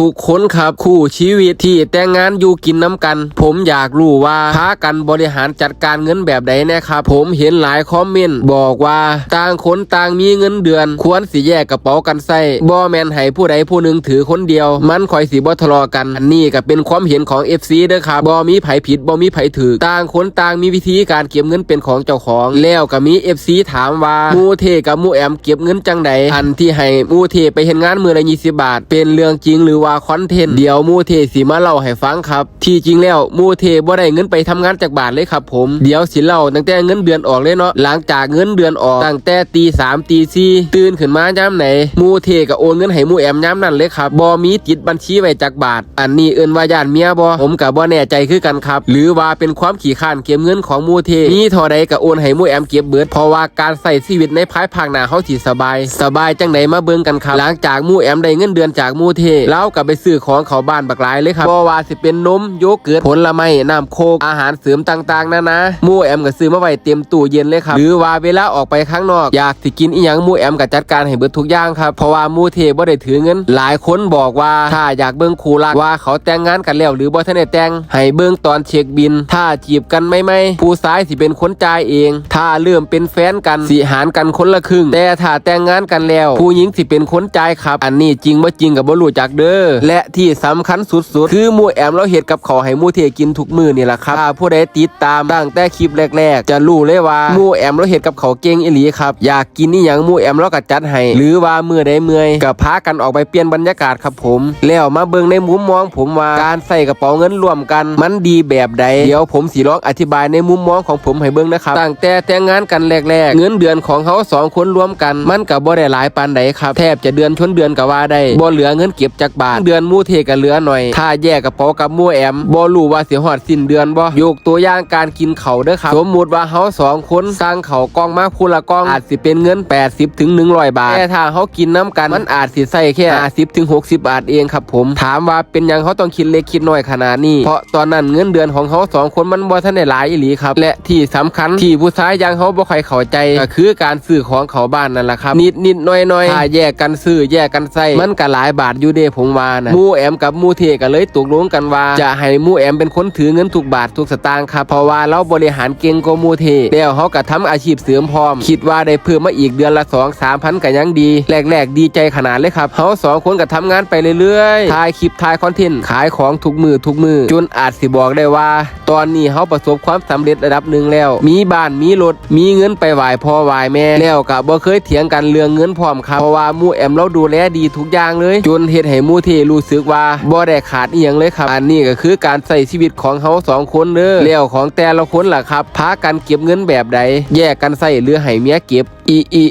ทุกคนครับ คู่ชีวิตที่แต่งงานอยู่กินน้ำกัน ผมอยากรู้ว่าพากันบริหารจัดการเงินแบบใดนะครับผมเห็นหลายคอมเมนต์บอกว่าต่างคนต่างมีเงินเดือน ควรสิแยกกระเป๋ากันใส่บ่แมนให้ผู้ใดผู้หนึ่งถือคนเดียว มันคอยสิบ่ทะเลาะกันอันนี้ก็เป็นความเห็นของ FC เด้อครับบ่มีไผผิดบ่มีไผถือต่างคนต่างมีวิธีการเก็บเงินเป็นของเจ้าของ แล้วก็มี FC ถามว่ามูเทกับมูแอมเก็บเงินจังใดอันที่ให้มูเทไปเห็นงานมือละ20บาท เป็นเรื่องจริงหรือว่าคอนเทนต์เดี๋ยวมูเทสิมาเล่าให้ฟังครับ ที่จริงแล้วมูเทบ่ได้เงินไปทำงานจากบาทเลยครับผมเดี๋ยวสิเล่าตั้งแต่เงินเดือนออกเลยเนาะหลังจากเงินเดือนออกตั้งแต่ตีสามตีสี่ตื่นขึ้นมาย้ำไหนมูเทก็โอนเงินให้มูแอมย้ำนั่นเลยครับบ่มีติดบัญชีไว้จากบาท อันนี้เอินว่าญาติเมียบ่ผมก็บ่แน่ใจคือกันครับ หรือว่าเป็นความขี้ข้านเก็บเงินของมูเทมีเท่าใดก็โอนให้มูแอมเก็บเบิดเพราะว่าการใส่ชีวิตในภายภาคหน้าเฮาสิสบาย สบายจังไดมาเบิ่งกันครับ หลังจากมูแอมได้เงินเดือนจากมูเทแล้วก็ไปซื้อของเขาบ้านบักหลายเลยครับบ่ว่าสิเป็นนมโยเกิร์ตผลไม้น้ำโคกอาหารเสริมต่างๆนานาหมูแอมก็ซื้อมาไว้เต็มตู้เย็นเลยครับหรือว่าเวลาออกไปข้างนอกอยากสิกินอีหยังมูแอมก็จัดการให้เบิดทุกอย่างครับเพราะว่ามูเทบ่ได้ถือเงิน หลายคนบอกว่าถ้าอยากเบิ่งคู่รักว่าเขาแต่งงานกันแล้วหรือบ่ทันได้แต่งให้เบิ่งตอนเช็คบิน ถ้าจีบกันไม่ไม่ผู้ซ้ายสิเป็นคนจ่ายเอง ถ้าเริ่มเป็นแฟนกันสิหารกันคนละครึ่ง แต่ถ้าแต่งงานกันแล้ว ผู้หญิงสิเป็นคนจ่ายครับ อันนี้จริงบ่จริงกับบ่รู้จักเด้อและที่สำคัญสุดๆ คือมูแอมเราเฮ็ดกับเขาให้หมูเทกินทุกมือนี่แหละครับถ้าผู้ใดติดตามตั้งแต่คลิปแรก ๆ จะรู้เลยว่ามูแอมเราเฮ็ดกับเขาเก่งอีหลีครับอยากกินนี่หยังมูแอมเราก็จัดให้หรือว่ามือใดเมื่อยก็พากันออกไปเปลี่ยนบรรยากาศครับผม แล้วมาเบิ่งในมุมมองผมว่าการใส่กระเป๋าเงินร่วมกัน มันดีแบบใดเดี๋ยวผมสิลองอธิบายในมุมมองของผมให้เบิ่งนะครับตั้งแต่แต่งงานกันแรกๆ เงินเดือนของเขาสองคนรวมกัน มันก็บ่ได้หลายปานใดครับแทบจะเดือนชนเดือนก็ว่าได้บ่เหลือเงินเก็บจากบาท เดือนมูเทก็เหลือหน่อย ถ้าแยกกระเป๋ากับมูแอมบ่รู้ว่าสิฮอดสิ้นเดือนบ่ยกตัวอย่างการกินเขาเด้อครับ สมมุติว่าเฮาสองคนสั่งเขากล่องมาคู่ละกล่องอาจสิเป็นเงิน 80ถึง100 บาท แต่ถ้าเฮากินน้ำกันมันอาจสิใส่แค่50ถึง60 บาทเองครับผม ถามว่าเป็นยังเขาต้องคิดเล็กคิดน้อยขนาดนี้ เพราะตอนนั้นเงินเดือนของเขาสองคนมันบ่ทันได้หลายอีหลีครับ และที่สำคัญที่ผู้ชายยังเขาบ่ค่อยเข้าใจก็คือการซื้อของเขาบ้านนั่นแหละครับ นิดนิดหน้อยน้อยถ้าแยกกันซื้อแยกกันใส่มันก็หลายบาทอยู่เด้ผมว่านะมูแอมกับมูเทก็เลยตกลงกันว่า จะให้มูแอมเป็นคนถือเงินทุกบาททุกสตางค์ครับเพราะว่าเราบริหารเก่งกว่ามู่เทแล้วเขาก็ทำอาชีพเสริมพร้อม คิดว่าได้เพิ่มมาอีกเดือนละ2 3พันก็ยังดีแรกๆดีใจขนาดเลยครับเขาสองคนก็ทำงานไปเรื่อยๆถ่ายคลิปถ่ายคอนเทนต์ขายของทุกมือทุกมือจนอาจสิบอกได้ว่า ตอนนี้เขาประสบความสำเร็จระดับหนึ่งแล้ว มีบ้านมีรถมีเงินไปไหวพ่อไหวแม่แล้วก็บ่เคยเถียงกันเรื่องเงินพร้อมครับเพราะว่ามูแอมเราดูแลดีทุกอย่างเลย จนเฮ็ดให้มูเทรู้สึกว่าบ่ได้ขาดอีหยังเลยครับ อันนี้ก็คือการใส่ชีวิตของเขาสองคนเด้อเล้ยวของแต่ละคนล่ะครับพากันเก็บเงินแบบใด แยกกันใส่หรือให้เมียเก็บอีอี